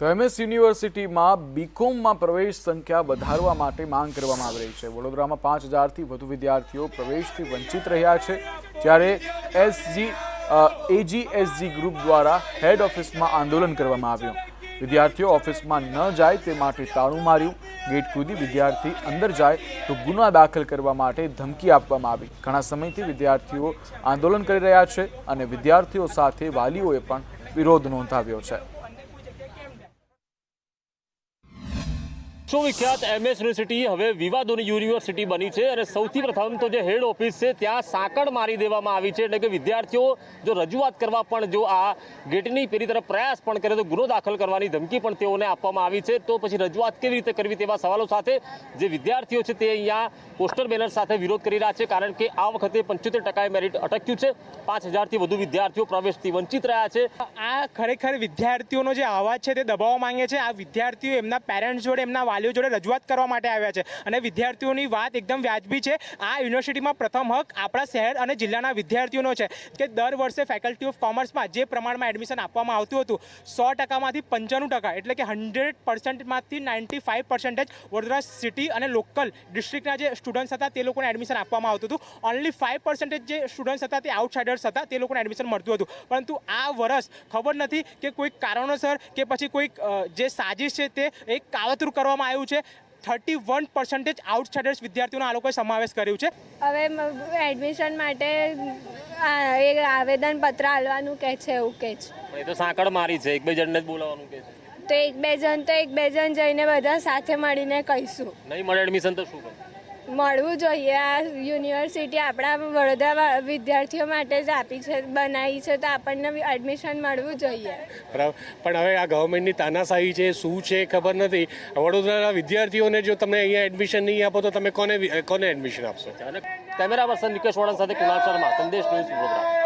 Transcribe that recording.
તો એમએસ યુનિવર્સિટીમાં બીકોમમાં પ્રવેશ સંખ્યા વધારવા માટે માંગ કરવામાં આવી રહી છે. વડોદરામાં પાંચ હજારથી વધુ વિદ્યાર્થીઓ પ્રવેશથી વંચિત રહ્યા છે, જ્યારે એસજી એજીએસજી ગ્રુપ દ્વારા હેડ ઓફિસમાં આંદોલન કરવામાં આવ્યું. વિદ્યાર્થીઓ ઓફિસમાં ન જાય તે માટે તાળું માર્યું. ગેટ કૂદી વિદ્યાર્થી અંદર જાય તો ગુના દાખલ કરવા માટે ધમકી આપવામાં આવી. ઘણા સમયથી વિદ્યાર્થીઓ આંદોલન કરી રહ્યા છે અને વિદ્યાર્થીઓ સાથે વાલીઓએ પણ વિરોધ નોંધાવ્યો છે. વિશ્વવિખ્યાત એમએસ યુનિવર્સિટી હવે વિવાદોની યુનિવર્સિટી બની છે અને સૌથી પ્રથમ તો જે હેડ ઓફિસ છે ત્યાં સાંકળ મારી દેવામાં આવી છે એટલે કે વિદ્યાર્થીઓ જો રજૂઆત કરવા પણ જો આ ગેટની પેલી તરફ પ્રયાસ પણ કરે તો ગુનો દાખલ કરવાની ધમકી પણ તેઓને આપવામાં આવી છે. તો પછી રજૂઆત કેવી રીતે કરવી તેવા સવાલો સાથે જે વિદ્યાર્થીઓ છે તે અહીંયા પોસ્ટર બેનર સાથે વિરોધ કરી રહ્યા છે કારણ કે આ વખતે પંચોતેર ટકાએ મેરિટ અટક્યું છે. પાંચ હજારથી વધુ વિદ્યાર્થીઓ પ્રવેશથી વંચિત રહ્યા છે. આ ખરેખર વિદ્યાર્થીઓનો જે અવાજ છે તે દબાવવા માંગે છે. આ વિદ્યાર્થીઓ એમના પેરેન્ટ્સ જોડે એમના વાલીઓ જોડે રજૂઆત કરવા માટે આવ્યા છે. અને વિદ્યાર્થીઓની વાત એકદમ વ્યાજબી છે. આ યુનિવર્સિટીમાં પ્રથમ હક આપણા શહેર અને જિલ્લાના વિદ્યાર્થીઓનો છે કે દર વર્ષે ફેકલ્ટી ઓફ કોમર્સમાં જે પ્રમાણમાં એડમિશન આપવામાં આવતું હતું, સો ટકામાંથી પંચાણું ટકા એટલે કે hundred પર્સન્ટમાંથી ninety five percentage Vadodara city અને લોકલ ડિસ્ટ્રિક્ટના જે સ્ટુડન્ટ્સ હતા તે લોકોને એડમિશન આપવામાં આવતું હતું. ઓનલી ફાઇવ પર્સન્ટેજ જે સ્ટુડન્ટ્સ હતા તે આઉટસાઇડર્સ હતા તે લોકોને એડમિશન મળતું હતું. પરંતુ આ વર્ષ ખબર નથી કે કોઈક કારણોસર કે પછી કોઈક જે સાજિશ છે તે એક કાવતરું કરવામાં આવ્યું છે. થર્ટી વન પર્સન્ટેજ આઉટસાઇડર્સ વિદ્યાર્થીઓનો આ લોકોએ સમાવેશ કર્યું છે. હવે એડમિશન માટે આ એ આવેદનપત્ર આલવાનું કહે છે એવું કહે છે. એ તો સાંકળ મારી છે. એક બે જણને જ બોલાવવાનું કે છે. તો એક બે જણ તો એક બે જણ જઈને બધા સાથે મળીને કહીશું. નહીં મળે એડમિશન તો શું કરે? મળવું જોઈએ. આ યુનિવર્સિટી આપણા વડોદરા વિદ્યાર્થીઓ માટે જ આપી છે બનાવી છે તો આપણને એડમિશન મળવું જોઈએ. બરાબર. પણ હવે આ ગવર્મેન્ટની તાનાશાહી છે શું છે ખબર નથી. વડોદરાના વિદ્યાર્થીઓને જો તમે અહીંયા એડમિશન નહીં આપો તો તમે કોને કોને એડમિશન આપશો? કેમેરા પર્સન નિકેશ વાળા સાથે કુણાલ શર્મા સંદેશ ન્યૂઝ વડોદરા.